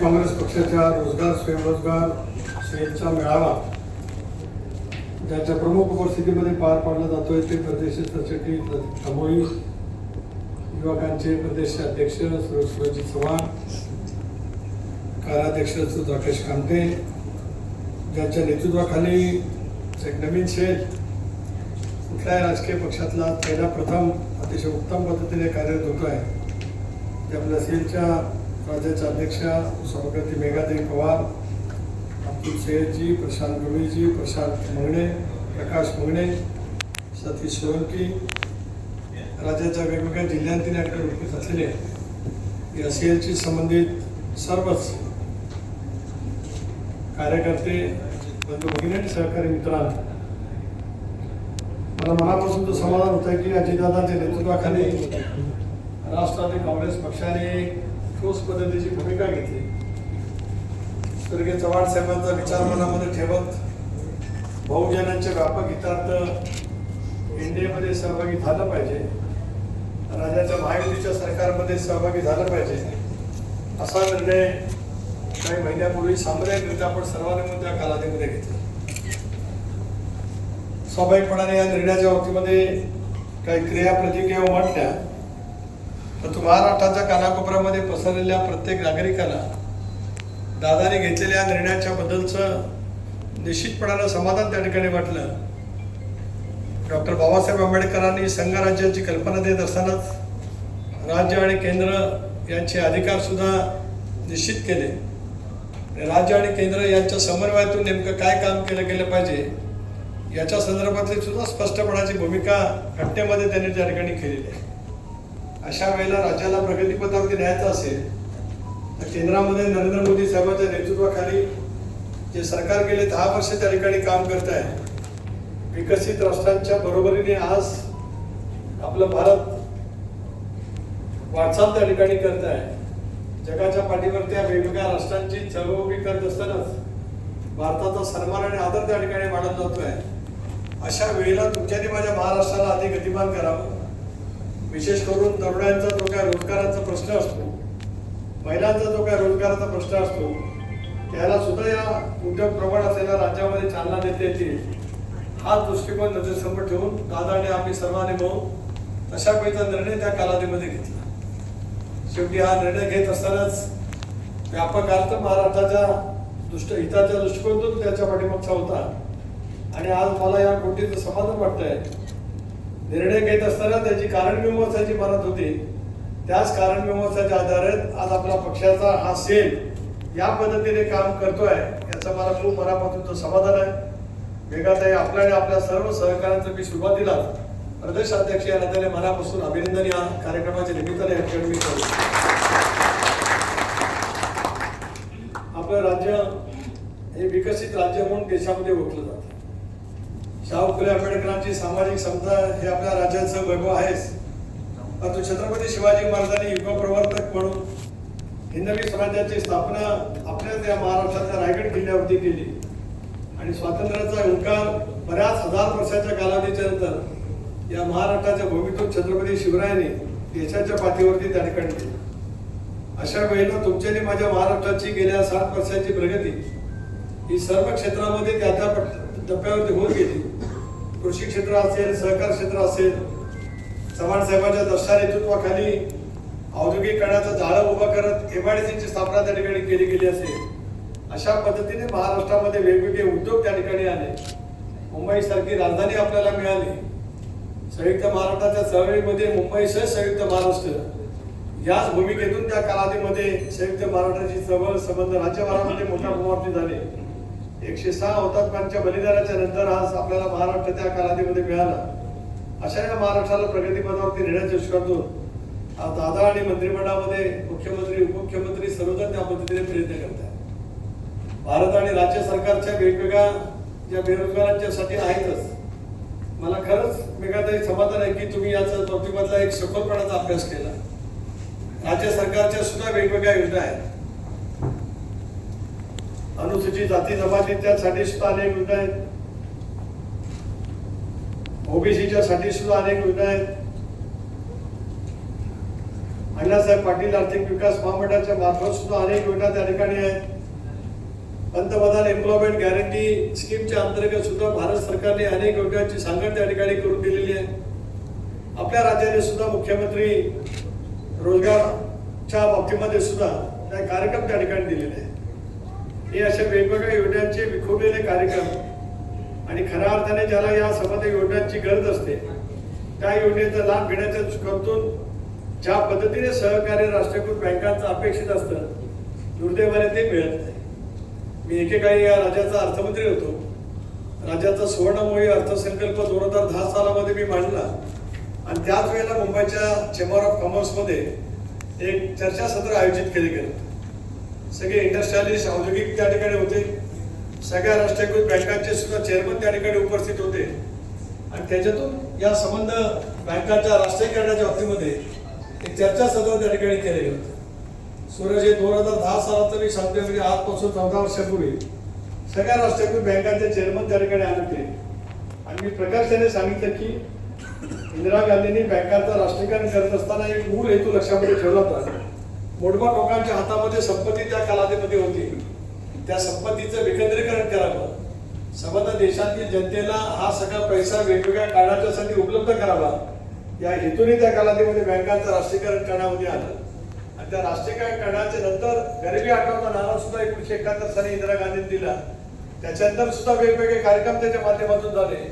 काँग्रेस पक्षाच्या रोजगार स्वयंरोजगार सेलचा मेळावा ज्याच्या प्रमुख उपस्थितीमध्ये पार पाडला जातोय ते प्रदेश सचिव अमोई युवकांचे प्रदेश अध्यक्ष सुरजित चव्हाण कार्याध्यक्ष राकेश कामते ज्यांच्या नेतृत्वाखाली एक नवीन सेल कुठल्याही राजकीय पक्षातला पहिला प्रथम अतिशय उत्तम पद्धतीने कार्यरत होतो आहे ते आपल्या सेलच्या राज्याच्या अध्यक्षा सभापती मेघादेवी पवार अब्दुल सय्यदजी प्रशांत गवळीजी प्रशांत मंगणे प्रकाश मंगणे सतीश सोळंकी राज्याच्या वेगवेगळ्या जिल्ह्यांतील याकडे उपस्थित असलेले या सेलशी संबंधित सर्वच कार्यकर्ते बंधू भगिनी आणि सहकारी मित्रांनो मला मनापासून तर समाधान होतं की अजितदादांच्या नेतृत्वाखाली राष्ट्रवादी काँग्रेस पक्षाने ठोस पद्धतीची भूमिका घेतली. स्वर्गीय चव्हाण साहेबांचा विचार मनामध्ये ठेवत बहुजनांचे व्यापक हितार्थ एनडीएमध्ये सहभागी झालं पाहिजे. राज्याच्या महायुतीच्या सरकारमध्ये सहभागी झालं पाहिजे. असा निर्णय काही महिन्यापूर्वी सामुदायिकरित्या आपण सर्वांनी त्या कालावधीमध्ये घेतला. स्वाभाविकपणाने या निर्णयाच्या बाबतीमध्ये काही क्रिया प्रतिक्रिया वाटल्या परंतु महाराष्ट्राच्या कानाकोपऱ्यामध्ये पसरलेल्या प्रत्येक नागरिकाला दादाने घेतलेल्या निर्णयाच्या बद्दलचं निश्चितपणानं समाधान त्या ठिकाणी वाटलं. डॉक्टर बाबासाहेब आंबेडकरांनी संघराज्याची कल्पना देत असतानाच राज्य आणि केंद्र यांचे अधिकारसुद्धा निश्चित केले. राज्य आणि केंद्र यांच्या समन्वयातून नेमकं काय काम केलं गेलं पाहिजे याच्या संदर्भातली सुद्धा स्पष्टपणाची भूमिका घटनेमध्ये त्यांनी त्या ठिकाणी केलेली आहे. अशा वेळेला राज्याला प्रगतीपथावरती न्यायचं असेल तर केंद्रामध्ये नरेंद्र मोदी साहेबांच्या नेतृत्वाखाली जे सरकार गेले दहा वर्ष त्या ठिकाणी काम करत आहे विकसित राष्ट्रांच्या बरोबरीने आज आपलं भारत वाटचाल त्या ठिकाणी करत आहे. जगाच्या पाठीवर त्या वेगवेगळ्या राष्ट्रांची चळवळ उभी करत असतानाच भारताचा सन्मान आणि आदर त्या ठिकाणी वाढत आहे अशा वेळेला तुमच्यानी माझ्या महाराष्ट्राला अधिक गतिमान करावं. विशेष करून तरुणांचा जो काय रोजगाराचा प्रश्न असतो महिलांचा जो काय रोजगाराचा प्रश्न असतो त्याला सुद्धा या उद्योग प्रमाण असलेल्या राज्यामध्ये चालना देता येतील हा दृष्टिकोन नजरेसमोर ठेवून दादाने आम्ही सर्वांनी मिळून तशा पैसा निर्णय त्या कालावधीमध्ये घेतला. शेवटी हा निर्णय घेत असतानाच व्यापक अर्थ महाराष्ट्राच्या दृष्ट हिताच्या दृष्टिकोनातून त्याच्या पाठीमागचा होता. आणि आज मला या गोष्टीचं समाधान वाटतंय. निर्णय घेत असताना त्याची कारणमीमांसाची मदत होती. त्याच कारणमीमांसाच्या आधारे आज आपला पक्षाचा हा सेल या पद्धतीने काम करतोय याचं मला खूप मनापासून समाधान आहे. मेघाताई आपल्या आणि आपल्या सर्व सहकाऱ्यांचं मी सुरुवातीला प्रदेश अध्यक्ष या नात्याने मनापासून अभिनंदन या कार्यक्रमाच्या निमित्ताने या मी करतो आपलं राज्य हे विकसित राज्य म्हणून देशामध्ये ओळखलं जातं. शाहू फुले आंबेडकरांची सामाजिक समता हे आपल्या राज्याचं वैभव आहेच. परंतु छत्रपती शिवाजी महाराजांनी युगप्रवर्तक म्हणून हिंदवी स्वराज्याची स्थापना आपल्याच या महाराष्ट्राच्या रायगड किल्ल्यावरती केली. आणि स्वातंत्र्याचा हुंकार बऱ्याच हजार वर्षाच्या कालावधीच्या नंतर या महाराष्ट्राच्या भूमीतून छत्रपती शिवरायांनी देशाच्या पाठीवरती त्या ठिकाणी केली. अशा वेळेला तुमच्यानी माझ्या महाराष्ट्राची गेल्या सात वर्षाची प्रगती ही सर्व क्षेत्रामध्ये त्या त्या टप्प्यावरती होत गेली. कृषी क्षेत्र असेल सहकार क्षेत्र असेल चव्हाण साहेबांच्या दशा नेतृत्वाखाली औद्योगिकरणाचं जाळं उभं करत एमआयडीसीची स्थापना त्या ठिकाणी केली गेली असेल. अशा पद्धतीने महाराष्ट्रामध्ये वेगवेगळे उद्योग त्या ठिकाणी आले. मुंबई सारखी राजधानी आपल्याला मिळाली. संयुक्त महाराष्ट्राच्या चळवळीमध्ये मुंबईसह संयुक्त महाराष्ट्र. याच भूमिकेतून त्या कालावधीमध्ये संयुक्त महाराष्ट्राची चळवळ संबंध राज्यभरामध्ये मोठ्या प्रमाणात झाले. एकशे सहा हुतात्म्यांच्या बलिदानाच्या नंतर आज आपल्याला महाराष्ट्र त्या कालावधीमध्ये मिळाला. अशा या महाराष्ट्राला प्रगतीपथावरती नेण्याच्या दृष्टीकोनातून आज दादा आणि मंत्रिमंडळामध्ये मुख्यमंत्री उपमुख्यमंत्री सर्वजण त्या पद्धतीने प्रयत्न करत भारत आणि राज्य सरकारच्या वेगवेगळ्या ज्या बेरोजगारांच्यासाठी आहेतच मला खरंच मेघाताई समाधान आहे की तुम्ही याचा बाबतीमधला एक सखोलपणाचा अभ्यास केला. राज्य सरकारच्या सुद्धा वेगवेगळ्या योजना आहेत. अनुसूचित जाती जमातीच्यासाठी सुद्धा अनेक योजना आहेत. ओबीसीच्या साठी सुद्धा अनेक योजना आहेत. अण्णासाहेब पाटील आर्थिक विकास महामंडळाच्या मार्फत सुद्धा अनेक योजना त्या ठिकाणी आहेत. पंतप्रधान एम्प्लॉयमेंट गॅरंटी स्कीमच्या अंतर्गत सुद्धा भारत सरकारने अनेक योजनांची सांगड त्या ठिकाणी करून दिलेली आहे. आपल्या राज्याने सुद्धा मुख्यमंत्री रोजगारच्या बाबतीमध्ये सुद्धा काही कार्यक्रम त्या ठिकाणी दिलेले आहेत. हे अशा वेगवेगळ्या योजनांचे विखुरलेले कार्यक्रम. आणि खऱ्या अर्थाने ज्याला या समाज योजनांची गरज असते त्या योजनेचा लाभ घेण्याच्या दृष्टिकोनातून ज्या पद्धतीने सहकार्य राष्ट्रीयकृत बँकांचं अपेक्षित असतं दुर्दैवाने ते मिळत नाही. मी एकेकाळी या राज्याचा अर्थमंत्री होतो. राज्याचा सुवर्णमोही अर्थसंकल्प दोन हजार दहा सालामध्ये मी मांडला. आणि त्याच वेळेला मुंबईच्या चेंबर ऑफ कॉमर्समध्ये एक चर्चासत्र आयोजित केले गेलं. सगळे इंडस्ट्रियलिस्ट औद्योगिक त्या ठिकाणी होते. सगळ्या राष्ट्रीयकृत बँकांचे सुद्धा चेअरमन त्या ठिकाणी उपस्थित होते. आणि त्याच्यातून या संबंध बँकांच्या राष्ट्रीयकरणाच्या बाबतीमध्ये एक चर्चासत्र त्या ठिकाणी केले होती. सूरज हे दोन हजार दहा सालाचं मी सांगतोय म्हणजे आजपासून चौदा वर्षापूर्वी सगळ्या राष्ट्रीयकृत बँकांचे चेअरमन त्या ठिकाणी आले होते. आणि मी प्रकाशाने सांगितलं की इंदिरा गांधींनी बँकांचं राष्ट्रीयकरण करत असताना एक मूळ हेतू लक्षामध्ये ठेवला होता. मोठमोठ लोकांच्या हातामध्ये संपत्ती त्या कालावधीमध्ये होती. त्या संपत्तीचं विकेंद्रीकरण करावं. संबंध देशातील जनतेला हा सगळा पैसा वेगवेगळ्या कारणाच्यासाठी उपलब्ध करावा. या हेतूने त्या कालावधीमध्ये बँकांचं राष्ट्रीयकरण करण्यामध्ये आलं. आणि त्या राष्ट्रीयकरण करण्याच्या नंतर गरिबी हटवता नारा सुद्धा एकोणीशे एकाहत्तर साली इंदिरा गांधींनी दिला. त्याच्यानंतर सुद्धा वेगवेगळे कार्यक्रम त्याच्या माध्यमातून झाले.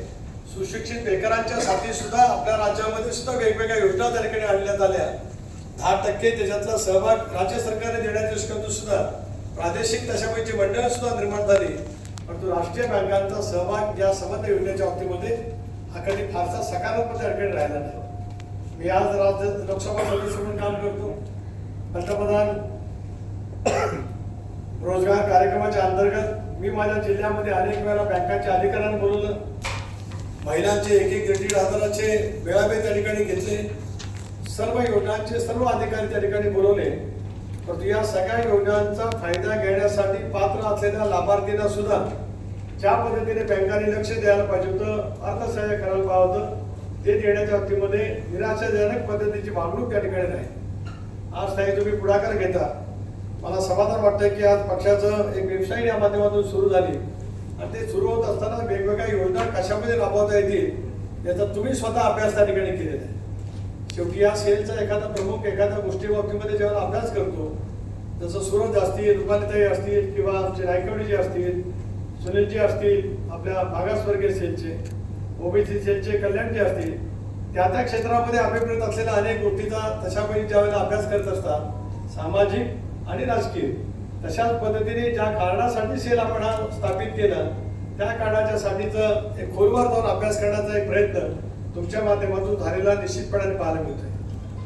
सुशिक्षित बेकारांच्या साठी सुद्धा आपल्या राज्यामध्ये सुद्धा वेगवेगळ्या योजना त्या ठिकाणी आणण्यात आल्या दहा टक्के त्याच्यातला सहभाग राज्य सरकारने देण्याच्या दृष्टीकोनातून सुद्धा प्रादेशिक दशापैकी मंडळ सुद्धा निर्माण झाली. परंतु राष्ट्रीय बँकांचा सहभाग या संबंध योजनेच्या बाबतीमध्ये हा कधी फारसा सकारात्मक त्या राहिला नाही. मी आज राज्य लोकसभा सदस्य म्हणून काम करतो. पंतप्रधान रोजगार कार्यक्रमाच्या अंतर्गत मी माझ्या जिल्ह्यामध्ये अनेक वेळा बँकांच्या अधिकाऱ्यांना बोलवलं. महिलांचे एक एक दीड दीड हजाराचे मेळावे त्या ठिकाणी घेतले. सर्व योजनांचे सर्व अधिकारी त्या ठिकाणी बोलवले. परंतु या सगळ्या योजनांचा फायदा घेण्यासाठी पात्र असलेल्या लाभार्थींना सुद्धा ज्या पद्धतीने बँकांनी लक्ष द्यायला पाहिजे होतं अर्थसहाय्य करायला पाहिजे होतं ते देण्याच्या बाबतीमध्ये निराशाजनक पद्धतीची वागणूक त्या ठिकाणी नाही. आज ताई तुम्ही पुढाकार घेता. मला समाधान वाटतं की आज पक्षाचं एक वेबसाईट या माध्यमातून सुरू झाली. आणि ते सुरू होत असताना वेगवेगळ्या योजना कशामध्ये राबवता येतील याचा तुम्ही स्वतः अभ्यास त्या ठिकाणी केलेला आहे. शेवटी या सेलचा एखादा प्रमुख एखाद्या गोष्टी बाबतीमध्ये जेव्हा अभ्यास करतो जसं सूरज असतील रुपालीताई असतील किंवा आमचे नायकवडीजी असतील सुनीलजी असतील आपल्या मागासवर्गीय सेलचे ओबीसी सेलचे कल्याणजी असतील त्या त्या क्षेत्रामध्ये अभिप्रेत असलेल्या अनेक गोष्टीचा तशापैकी ज्यावेळेला अभ्यास करत असतात सामाजिक आणि राजकीय तशाच पद्धतीने ज्या कारणासाठी सेल आपण हा स्थापित केला त्या कारणाच्या साठीचं एक खोलवर जाऊन अभ्यास करण्याचा एक प्रयत्न तुमच्या माध्यमातून झालेला निश्चितपणाने पाहायला मिळतोय.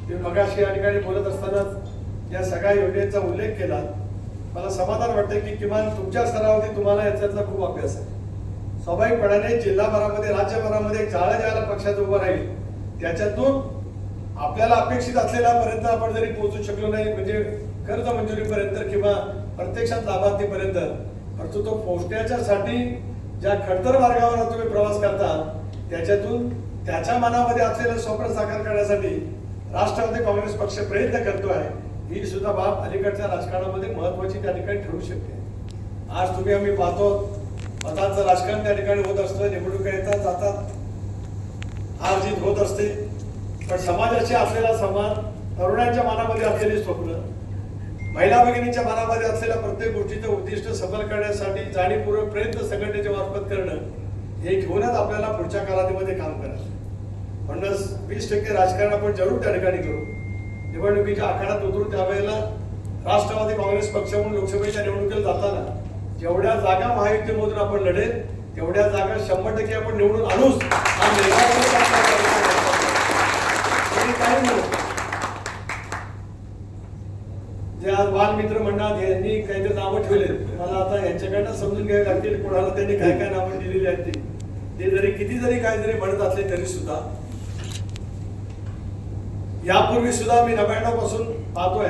मी मगाशी या ठिकाणी बोलत असतानाच या सगळ्या योजनेचा उल्लेख केला. मला समाधान वाटतं की किमान तुमच्या स्तरावरती तुम्हाला याच्यातला खूप अभ्यास आहे. स्वाभाविकपणाने जिल्हाभरामध्ये राज्यभरामध्ये जाळ जाळं ज्याला पक्षात उभं राहील त्याच्यातून आपल्याला अपेक्षित असलेल्यापर्यंत आपण जरी पोहोचू शकलो नाही म्हणजे कर्ज मंजुरीपर्यंत किंवा प्रत्यक्षात लाभार्थीपर्यंत परंतु तो पोहोचण्याच्यासाठी ज्या खडतर मार्गावर तुम्ही प्रवास करता त्याच्यातून त्याच्या मनामध्ये असलेलं स्वप्न साकार करण्यासाठी राष्ट्रवादी काँग्रेस पक्ष प्रयत्न करतो आहे. ही सुद्धा बाब अलीकडच्या राजकारणामध्ये महत्वाची त्या ठिकाणी ठरू शकते. आज तुम्ही आम्ही पाहतो मतांचं राजकारण त्या ठिकाणी होत असतं निवडणुका येतात जातात. हार जीत होत असते. पण समाजाशी असलेला समान तरुणांच्या मनामध्ये असलेली स्वप्न महिला भगिनीच्या मनामध्ये असलेल्या प्रत्येक गोष्टीचं उद्दिष्ट सफल करण्यासाठी जाणीवपूर्वक प्रयत्न संघटनेच्या मार्फत करणं हे घेऊनच आपल्याला पुढच्या कालावधीमध्ये काम करायचं म्हणूनच वीस टक्के राजकारण आपण जरूर त्या ठिकाणी करू. निवडणुकीच्या आखाड्यात उतरू त्यावेळेला राष्ट्रवादी काँग्रेस पक्ष म्हणून लोकसभेच्या निवडणुकीला जाताना जेवढ्या जागा महायुतीमधून आपण लढेल तेवढ्या जागा शंभर टक्के आपण निवडून आणूच जे आज बालमित्र म्हणतात यांनी काहीतरी नावं ठेवले मला आता यांच्याकडनं समजून घ्यावे लागतील कोणाला त्यांनी काय काय नावं दिलेली आहेत ती. ते जरी किती जरी काय जरी म्हणत असले तरी सुद्धा यापूर्वी सुद्धा मी नव्याण्णवपासून पाहतोय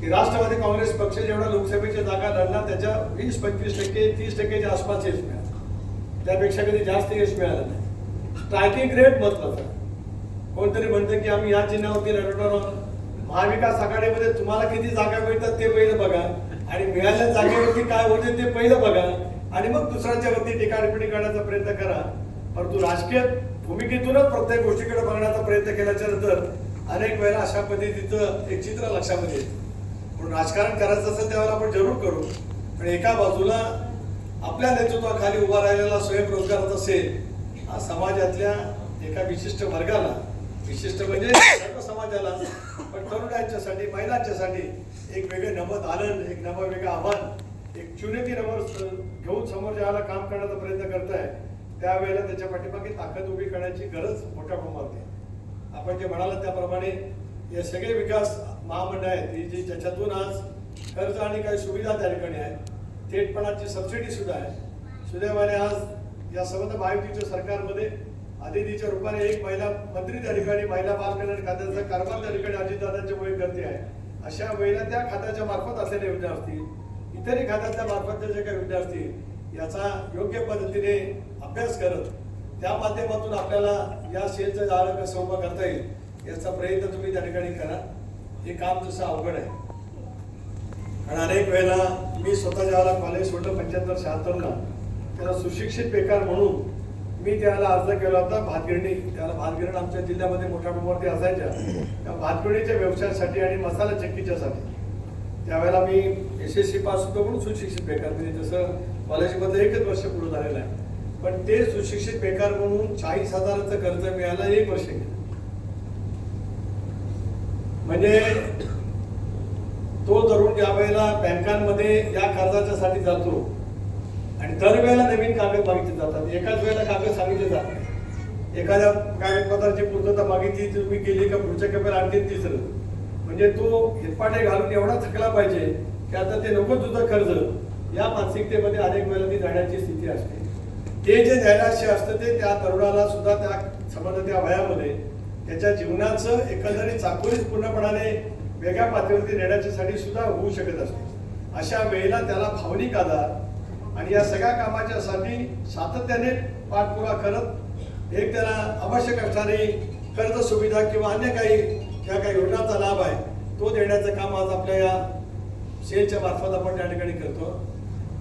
की राष्ट्रवादी काँग्रेस पक्ष जेवढा लोकसभेच्या जागा लढला त्याच्या वीस पंचवीस टक्के तीस टक्केच्या आसपास यश मिळालं. त्यापेक्षा कधी जास्त यश मिळालं नाही. स्ट्रायकिंग रेट महत्त्वाचा कोणतरी म्हणतं की आम्ही या चिन्हावरती लढवणार आहोत. महाविकास आघाडीमध्ये तुम्हाला किती जागा मिळतात ते पहिलं बघा. आणि मिळालेल्या जागेवरती काय होते ते पहिलं बघा. आणि मग दुसऱ्यांच्या वरती टीका टिप्पणी करण्याचा प्रयत्न करा. परंतु राजकीय भूमिकेतूनच प्रत्येक गोष्टीकडे बघण्याचा प्रयत्न केल्याच्यानंतर अनेक वेळेला अशा पद्धतीचं एक चित्र लक्षामध्ये येतं. म्हणून राजकारण करायचं असेल त्यावेळेला आपण जरूर करू. पण एका बाजूला आपल्या नेतृत्वाखाली उभा राहिलेला स्वयंरोजगाराचा असेल हा समाजातल्या एका विशिष्ट वर्गाला विशिष्ट म्हणजे सर्व समाजाला पण तरुणांच्यासाठी महिलांच्यासाठी एक वेगळे नवं दालन एक नवं वेगळं आव्हान एक चुनेती नंबर घेऊन समोर ज्याला काम करण्याचा प्रयत्न करताय त्यावेळेला त्याच्या पाठीमागे ताकद उभी करण्याची गरज मोठ्या प्रमाणात आहे. आपण जे म्हणालात त्याप्रमाणे हे सगळे विकास महामंडळ आहेत ही जी ज्याच्यातून आज कर्ज आणि काही सुविधा त्या ठिकाणी आहेत थेटपणाची सबसिडी सुद्धा आहे. सुदैवाने आज या संबंध महायुतीच्या सरकारमध्ये अतिथीच्या रूपाने एक महिला मंत्री त्या ठिकाणी महिला बाल कल्याण खात्याचा कारभार त्या ठिकाणी अजितदादांच्या मुळे करते आहे. अशा वेळेला त्या खात्याच्या मार्फत असलेल्या योजना असतील इतरही खात्यातल्या मार्फतचे जे काही विद्यार्थी याचा योग्य पद्धतीने अभ्यास करत त्या माध्यमातून आपल्याला या सेलचं जाळं कसं उभं करता येईल याचा प्रयत्न तुम्ही त्या ठिकाणी करा. हे काम जसं अवघड आहे. आणि अनेक वेळेला मी स्वतः ज्यावेळेला कॉलेज सोडलं पंच्याहत्तर शहात्तरला त्याला सुशिक्षित बेकार म्हणून मी त्याला अर्ज केला होता भातगिरणी. त्याला भातगिरण आमच्या जिल्ह्यामध्ये मोठ्या प्रमाणावरती असायच्या. त्या भातगिरणीच्या व्यवसायासाठी आणि मसाला चक्कीच्यासाठी. त्यावेळेला मी एस एस सी पास होतो म्हणून सुशिक्षित बेकार. म्हणजे जसं कॉलेजमध्ये एकच वर्ष पुढे झालेलं आहे. पण ते सुशिक्षित बेकार म्हणून चाळीस हजाराचं कर्ज मिळायला एक वर्ष गेलं. म्हणजे तो तरुण ज्या वेळेला बँकांमध्ये या कर्जाच्यासाठी जातो आणि दरवेळेला नवीन कागद मागितले जातात. एकाच वेळेला कागद सांगितले जात एखाद्या कागदपत्राची पूर्तता मागितली तुम्ही केली का पुढच्या खेपेला आणखी तिसरं? म्हणजे तो हिरपाटे घालून एवढा थकला पाहिजे की आता ते नको तुझं कर्ज. या मानसिकतेमध्ये अनेक वेळेला ती जाण्याची स्थिती असते. ते जे नैराश्य असतं ते त्या तरुणाला सुद्धा त्या समजा त्या वयामध्ये त्याच्या जीवनाचं एकंदरीत चाकोरीच पूर्णपणाने वेगळ्या पातळीवरती नेण्याच्यासाठी सुद्धा होऊ शकत असते. अशा वेळेला त्याला भावनिक आधार आणि या सगळ्या कामाच्यासाठी सातत्याने पाठपुरा करत एक त्याला आवश्यक असणारी कर्ज सुविधा किंवा अन्य काही ज्या काही योजनांचा लाभ आहे. तो देण्याचं काम आज आपल्या या सेलच्या मार्फत आपण त्या ठिकाणी करतो.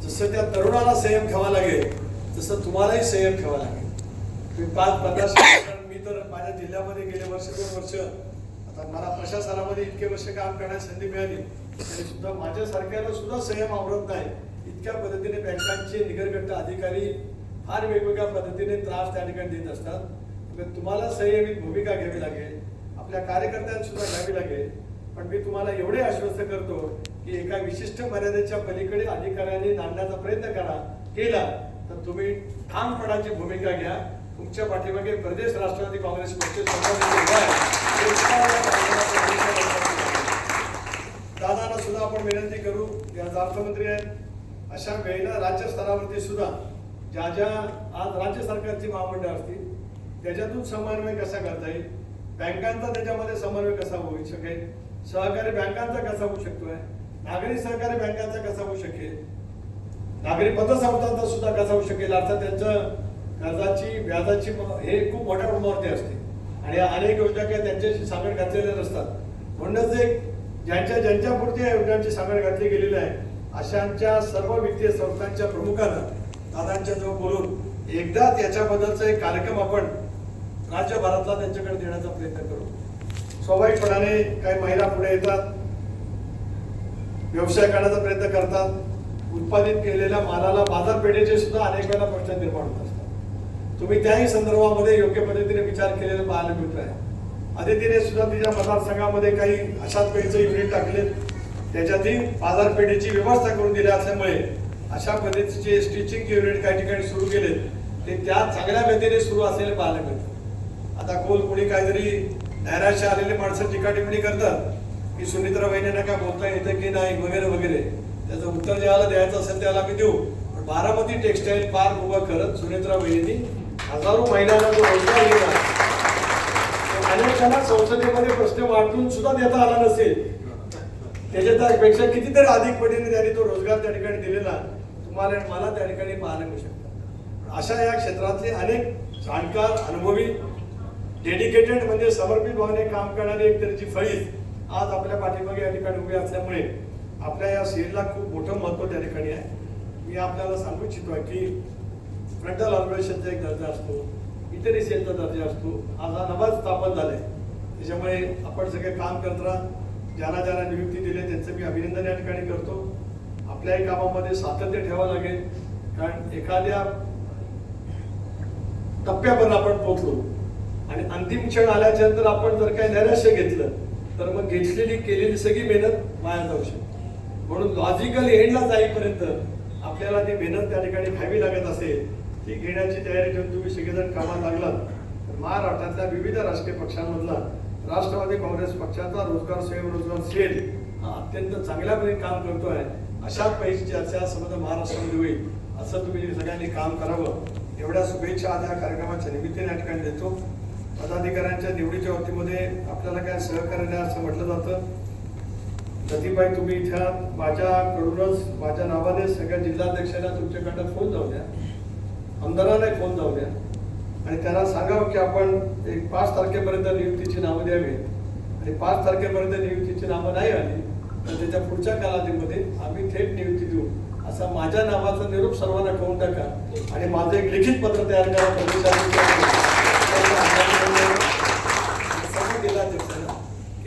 जसं त्या तरुणाला संयम ठेवा लागेल तसं तुम्हालाही संयम ठेवा लागेल. तुम्ही पाच पन्नास कारण मी तर माझ्या जिल्ह्यामध्ये गेले वर्ष दोन वर्ष आता मला प्रशासनामध्ये इतके वर्ष काम करण्याची संधी मिळाली तरी सुद्धा माझ्यासारख्याला सुद्धा संयम आवडत नाही इतक्या पद्धतीने बँकांचे निगरगट्ट अधिकारी फार वेगवेगळ्या पद्धतीने त्रास त्या ठिकाणी देत असतात. तर तुम्हाला संयमित भूमिका घ्यावी लागेल. आपल्या कार्यकर्त्यांना सुद्धा घ्यावी लागेल. पण मी तुम्हाला एवढे आश्वस्त करतो की एका विशिष्ट मर्यादेच्या पलीकडे अधिकाऱ्यांनी नांदण्याचा प्रयत्न करा केला तर तुम्ही ठामपणाची भूमिका घ्या. तुमच्या पाठीमागे प्रदेश राष्ट्रवादी काँग्रेस पक्ष सुद्धा दादांना सुद्धा आपण विनंती करू या अर्थमंत्री आहेत. अशा वेळेला राज्य स्तरावरती सुद्धा ज्या ज्या आज राज्य सरकारची महामंडळ असतील त्याच्यातून समन्वय कसा करता येईल? बँकांचा त्याच्यामध्ये समन्वय कसा होऊ शकेल सहकारी बँकांचा कसा होऊ शकतोय? नागरी सहकारी बँकांचा कसा होऊ शकेल? नागरी पतसंस्थांचा सुद्धा कसा होऊ शकेल? अर्थात त्यांचं कर्जाची व्याजाची हे खूप मोठ्या प्रमाणावरती असते. आणि अनेक योजना काही त्यांच्याशी सांगड घातलेल्या नसतात. म्हणूनच एक ज्यांच्या ज्यांच्यापुरती या योजनांची सांगड घातली गेलेली आहे अशांच्या सर्व वित्तीय संस्थांच्या प्रमुखांना दादांच्या जवळ बोलून एकदाच याच्याबद्दलचा एक कार्यक्रम आपण राज्यभरातला त्यांच्याकडे देण्याचा प्रयत्न करू. स्वाभाविकपणाने काही महिला पुढे येतात. व्यवसाय करण्याचा प्रयत्न करतात. उत्पादित केलेल्या मालाला बाजारपेठेचे सुद्धा अनेक वेळेला प्रश्न निर्माण होत असतात. तुम्ही त्याही संदर्भामध्ये योग्य पद्धतीने विचार केलेला पाहायला मिळत आहे. आदितीने सुद्धा तिच्या मतदारसंघामध्ये काही अशाच पेढीचं युनिट टाकले त्याच्यातही बाजारपेठेची व्यवस्था करून दिली असल्यामुळे अशा पद्धतीचे स्टिचिंग युनिट काही ठिकाणी सुरू केले ते त्या चांगल्या गतीने सुरू असलेले पाहायला मिळतं आता कोल कोणी काहीतरी नैराश्य आलेले माणसं टीका टिप्पणी करतात. की सुनित्रा वहिनींना काय बोलता येतं की नाही वगैरे वगैरे. त्याचं उत्तर ज्याला द्यायचं असेल त्याला आम्ही देऊ. पण बारामती टेक्सटाईल पार्क उभं करत सुनित्रा वहिनी हजारो महिलांना जो रोजगार दिला अनेकांना संसदेमध्ये प्रश्न वाटून सुद्धा देता आला नसेल. त्याच्यापेक्षा कितीतरी अधिक पटीने त्यांनी तो रोजगार त्या ठिकाणी दिलेला. तुम्हाला मला त्या ठिकाणी पाहायला मिळू शकतं. अशा या क्षेत्रातले अनेक जाणकार अनुभवी डेडिकेटेड म्हणजे समर्पित भावने काम करणारी एक त्यांची फळी आज आपल्या पाठीमागे या ठिकाणी उभे असल्यामुळे आपल्या या सेलला खूप मोठं महत्त्व त्या ठिकाणी आहे. मी आपल्याला सांगू इच्छितो आहे की फ्रंटल ऑर्गनायझेशनचा एक दर्जा असतो इतरही सेलचा दर्जा असतो. आज हा नवाच स्थापन झालाय. त्याच्यामुळे आपण सगळे काम करत राहा ज्यांना ज्यांना नियुक्ती दिली त्यांचं मी अभिनंदन या ठिकाणी करतो. आपल्याही कामामध्ये सातत्य ठेवावं लागेल. कारण एखाद्या टप्प्यापर्यंत आपण पोहोचलो. आणि अंतिम क्षण आल्याच्यानंतर आपण जर काही नैराश्य घेतलं तर मग घेतलेली केलेली सगळी मेहनत वाया जाऊ शकते. म्हणून लॉजिकल एंडला जाईपर्यंत आपल्याला ती मेहनत त्या ठिकाणी घ्यावी लागत असेल ती घेण्याची तयारी ठेवून तुम्ही सगळेजण कामात लागलात तर महाराष्ट्रातल्या विविध राष्ट्रीय पक्षांमधला राष्ट्रवादी काँग्रेस पक्षाचा रोजगार स्वयंरोजगार सेल हा अत्यंत चांगल्यापणे काम करतोय. अशा पैकी चर्चा समजा महाराष्ट्रामध्ये होईल असं तुम्ही सगळ्यांनी काम करावं. एवढ्या शुभेच्छा आज या कार्यक्रमाच्या निमित्ताने या ठिकाणी देतो. पदाधिकाऱ्यांच्या निवडीच्या बाबतीमध्ये आपल्याला काय सहकार्य नाही असं म्हटलं जातं. प्रतिभाई तुम्ही इथे माझ्याकडूनच माझ्या नावाने सगळ्या जिल्हाध्यक्षांना तुमच्याकडनं फोन जाऊ द्या. आमदारांना फोन जाऊ द्या. आणि त्यांना सांगावं की आपण एक पाच तारखेपर्यंत नियुक्तीची नावं द्यावी. आणि पाच तारखेपर्यंत नियुक्तीची नावं नाही आली तर त्याच्या पुढच्या कालावधीमध्ये आम्ही थेट नियुक्ती देऊ. असा माझ्या नावाचा निरोप सर्वांना ठेवून टाका. आणि माझं एक लिखित पत्र तयार करा प्रतिसाद सर्व जिल्हाध्यक्षांना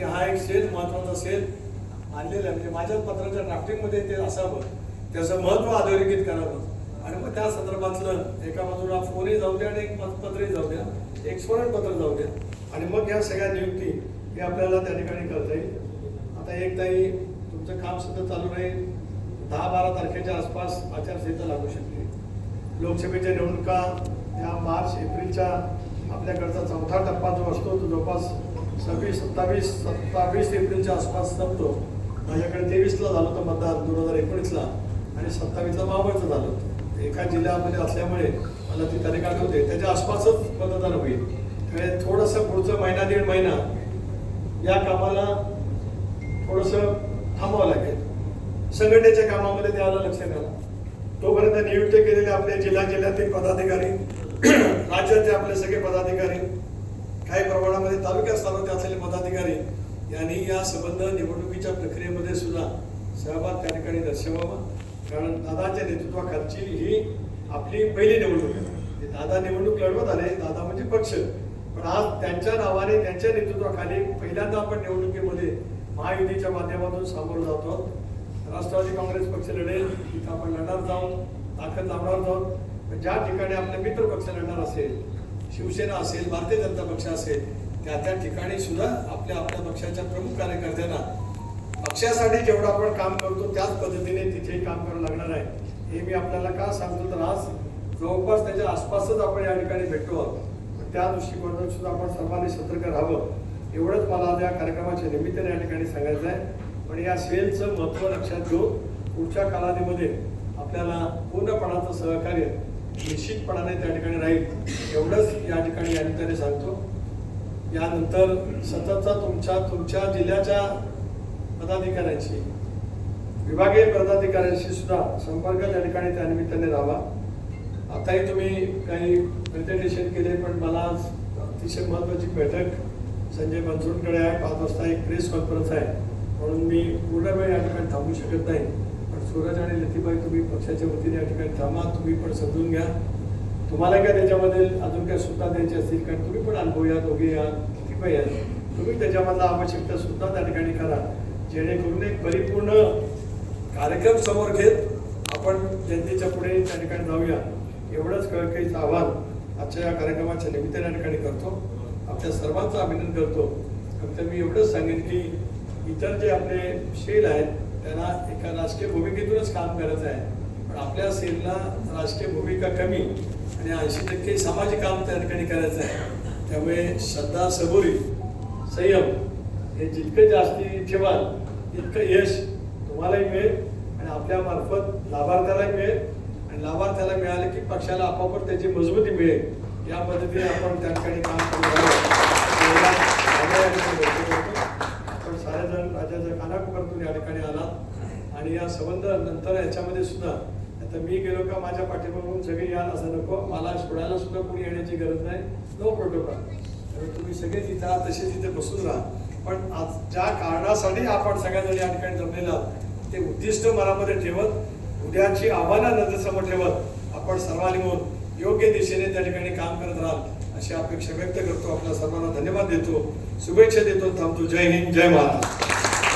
की हा एक सेल महत्त्वाचा सेल आणलेला आहे. म्हणजे माझ्या पत्राच्या ड्राफ्टिंगमध्ये ते असावं. त्याचं महत्त्व अधोरेखित करावं. आणि मग त्या संदर्भातलं एका बाजूला फोनही जाऊ द्या आणि एक पत्रही जाऊ द्या. एक स्मरणपत्र जाऊ द्या. आणि मग ह्या सगळ्या नियुक्ती हे आपल्याला त्या ठिकाणी करता येईल आता एक ताई तुमचं काम सुद्धा चालू राहील. दहा बारा तारखेच्या आसपास आचारसंहिता लागू शकते. लोकसभेच्या निवडणुका या मार्च एप्रिलच्या आपल्याकडचा चौथा टप्पा जो असतो तो जवळपास सव्वीस सत्तावीस सत्तावीस एप्रिलच्या आसपास संपतो. माझ्याकडे तेवीसला झालं होतं मतदान दोन हजार एकोणीसला. आणि सत्तावीसला मावळचं झालं होतं. एका जिल्ह्यामध्ये असल्यामुळे मला ती तारीख आठवते. त्याच्या आसपासच मतदान होईल. त्यामुळे थोडंसं पुढचं महिना दीड महिना या कामाला थोडंसं थांबावं लागेल. संघटनेच्या कामामध्ये त्याला लक्ष द्यावं तोपर्यंत नियुक्त केलेले आपले जिल्हा जिल्ह्यातील पदाधिकारी राज्याचे आपले सगळे पदाधिकारी काही प्रमाणामध्ये तालुक्यात स्तरावरती असलेले पदाधिकारी यांनी या संबंध निवडणुकीच्या प्रक्रियेमध्ये सुद्धा सहभाग त्या ठिकाणी दर्शवावा. कारण दादाच्या नेतृत्वाखालची ही आपली पहिली निवडणूक आहे. दादा निवडणूक लढवत आले दादा म्हणजे पक्ष. पण आज त्यांच्या नावाने त्यांच्या नेतृत्वाखाली पहिल्यांदा आपण निवडणुकीमध्ये महायुतीच्या माध्यमातून सामोरं जातो राष्ट्रवादी काँग्रेस पक्ष लढेल तिथं आपण लढणार जाऊन ताकद लावणार जाऊन. ज्या ठिकाणी आपले मित्र पक्ष लढणार असेल शिवसेना असेल भारतीय जनता पक्ष असेल त्या त्या ठिकाणी सुद्धा आपल्या आपल्या पक्षाच्या प्रमुख कार्यकर्त्यांना पक्षासाठी जेवढं आपण काम करतो त्याच पद्धतीने तिथेही काम करावं लागणार आहे. हे मी आपल्याला का सांगतो तर आज जवळपास त्याच्या आसपासच आपण या ठिकाणी भेटतो आहोत. त्या दृष्टिकोनातून सुद्धा आपण सर्वांनी सतर्क राहावं. एवढंच मला त्या कार्यक्रमाच्या निमित्ताने या ठिकाणी सांगायचं आहे. पण या सेलचं महत्त्व लक्षात घेऊन पुढच्या कालावधीमध्ये आपल्याला पूर्णपणाचं सहकार्य निश्चितपणाने त्या ठिकाणी राहील. एवढंच या ठिकाणी या निमित्ताने सांगतो. यानंतर सततचा तुमच्या तुमच्या जिल्ह्याच्या पदाधिकाऱ्यांशी विभागीय पदाधिकाऱ्यांशी सुद्धा संपर्क त्या ठिकाणी त्या निमित्ताने राहावा. आताही तुम्ही काही प्रेझेंटेशन केले पण मला अतिशय महत्त्वाची बैठक संजय बनसोडकडे आहे. पाच वाजता एक प्रेस कॉन्फरन्स आहे. म्हणून मी पूर्ण वेळ या ठिकाणी थांबू शकत नाही. सूरज आणि लतीबाई तुम्ही पक्षाच्या वतीने या ठिकाणी थांबा. तुम्ही पण समजून घ्या. तुम्हाला काय त्याच्यामध्ये अजून काय सुद्धा द्यायची असतील? कारण तुम्ही पण अनुभव या दोघे या लतीबाई या तुम्ही त्याच्यामधला आवश्यकता सुद्धा त्या ठिकाणी करा. जेणेकरून एक परिपूर्ण कार्यक्रम समोर घेत आपण जनतेच्या पुढे त्या ठिकाणी जाऊया. एवढंच कळकळीचं आव्हान आजच्या या कार्यक्रमाच्या निमित्ताने या ठिकाणी करतो. आपल्या सर्वांचं अभिनंदन करतो. फक्त मी एवढंच सांगेन की इतर जे आपले शेल आहेत त्यांना एका राजकीय भूमिकेतूनच काम करायचं आहे. पण आपल्या सेलला राजकीय भूमिका कमी आणि ऐंशी टक्के सामाजिक काम त्या ठिकाणी करायचं आहे. त्यामुळे श्रद्धा सबुरी संयम हे जितकं जास्ती ठेवाल तितकं यश तुम्हालाही मिळेल आणि आपल्या मार्फत लाभार्थ्यालाही मिळेल. आणि लाभार्थ्याला मिळालं की पक्षाला आपापत त्याची मजबूती मिळेल. या पद्धतीने आपण त्या ठिकाणी काम करू आपण सारेजण राज्याच्या कानाकोपऱ्यातून या ठिकाणी आलात आणि या संबंध नंतर याच्यामध्ये सुद्धा आता मी गेलो का माझ्या पाठीमागून सगळे याल असं नको मला सोडायला सुद्धा कोणी येण्याची गरज नाही. नो प्रोटोकॉल तुम्ही सगळे तिथे आहात तसे तिथे बसून राहा. पण आज ज्या कारणासाठी आपण सगळ्याजण या ठिकाणी जमलेला ते उद्दिष्ट मनामध्ये ठेवत उद्याची आव्हानं नजरसमोर ठेवत आपण सर्वांनी मिळून योग्य दिशेने त्या ठिकाणी काम करत राहाल. अशी अपेक्षा व्यक्त करतो. आपल्या सर्वांना धन्यवाद देतो. शुभेच्छा देतो. थांबतो. जय हिंद. जय महाराष्ट्र.